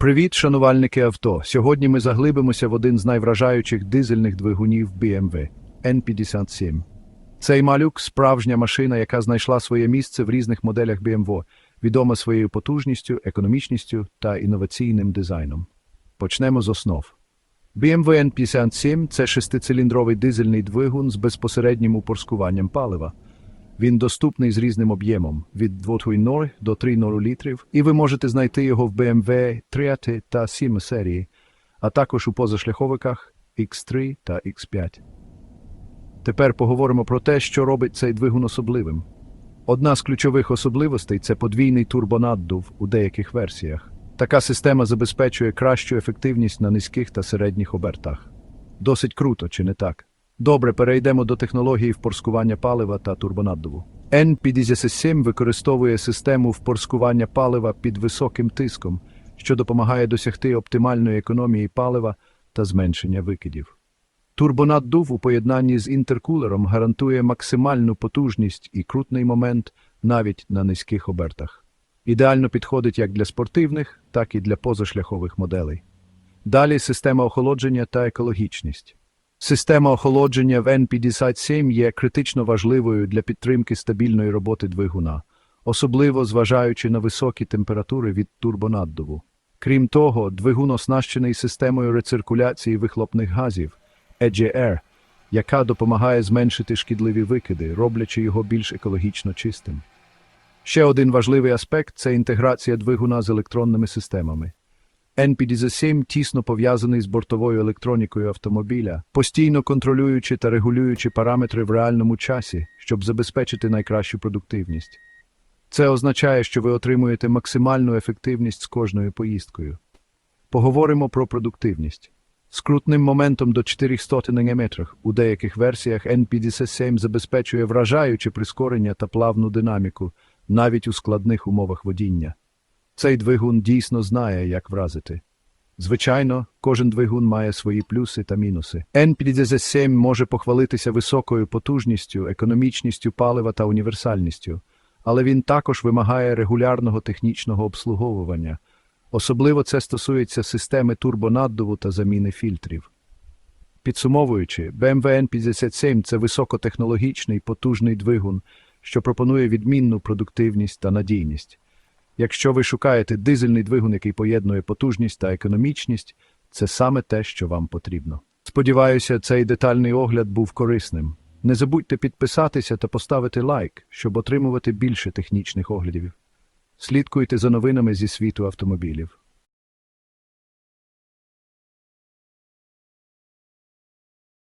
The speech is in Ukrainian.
Привіт, шанувальники авто. Сьогодні ми заглибимося в один з найвражаючих дизельних двигунів BMW – N57. Цей малюк – справжня машина, яка знайшла своє місце в різних моделях BMW, відома своєю потужністю, економічністю та інноваційним дизайном. Почнемо з основ. BMW N57 – це шестициліндровий дизельний двигун з безпосереднім упорскуванням палива. Він доступний з різним об'ємом від 2.0 до 3.0 літрів, і ви можете знайти його в BMW 3 та 7 серії, а також у позашляховиках X3 та X5. Тепер поговоримо про те, що робить цей двигун особливим. Одна з ключових особливостей це подвійний турбонаддув у деяких версіях. Така система забезпечує кращу ефективність на низьких та середніх обертах. Досить круто, чи не так? Добре, перейдемо до технології впорскування палива та турбонаддуву. N57 використовує систему впорскування палива під високим тиском, що допомагає досягти оптимальної економії палива та зменшення викидів. Турбонаддув у поєднанні з інтеркулером гарантує максимальну потужність і крутний момент навіть на низьких обертах. Ідеально підходить як для спортивних, так і для позашляхових моделей. Далі система охолодження та екологічність. Система охолодження в N57 є критично важливою для підтримки стабільної роботи двигуна, особливо зважаючи на високі температури від турбонаддуву. Крім того, двигун оснащений системою рециркуляції вихлопних газів EGR, яка допомагає зменшити шкідливі викиди, роблячи його більш екологічно чистим. Ще один важливий аспект це інтеграція двигуна з електронними системами. N57 тісно пов'язаний з бортовою електронікою автомобіля, постійно контролюючи та регулюючи параметри в реальному часі, щоб забезпечити найкращу продуктивність. Це означає, що ви отримуєте максимальну ефективність з кожною поїздкою. Поговоримо про продуктивність. З крутним моментом до 400 нм у деяких версіях N57 забезпечує вражаюче прискорення та плавну динаміку навіть у складних умовах водіння. Цей двигун дійсно знає, як вразити. Звичайно, кожен двигун має свої плюси та мінуси. N57 може похвалитися високою потужністю, економічністю палива та універсальністю, але він також вимагає регулярного технічного обслуговування. Особливо це стосується системи турбонаддуву та заміни фільтрів. Підсумовуючи, BMW N57 – це високотехнологічний потужний двигун, що пропонує відмінну продуктивність та надійність. Якщо ви шукаєте дизельний двигун, який поєднує потужність та економічність, це саме те, що вам потрібно. Сподіваюся, цей детальний огляд був корисним. Не забудьте підписатися та поставити лайк, щоб отримувати більше технічних оглядів. Слідкуйте за новинами зі світу автомобілів.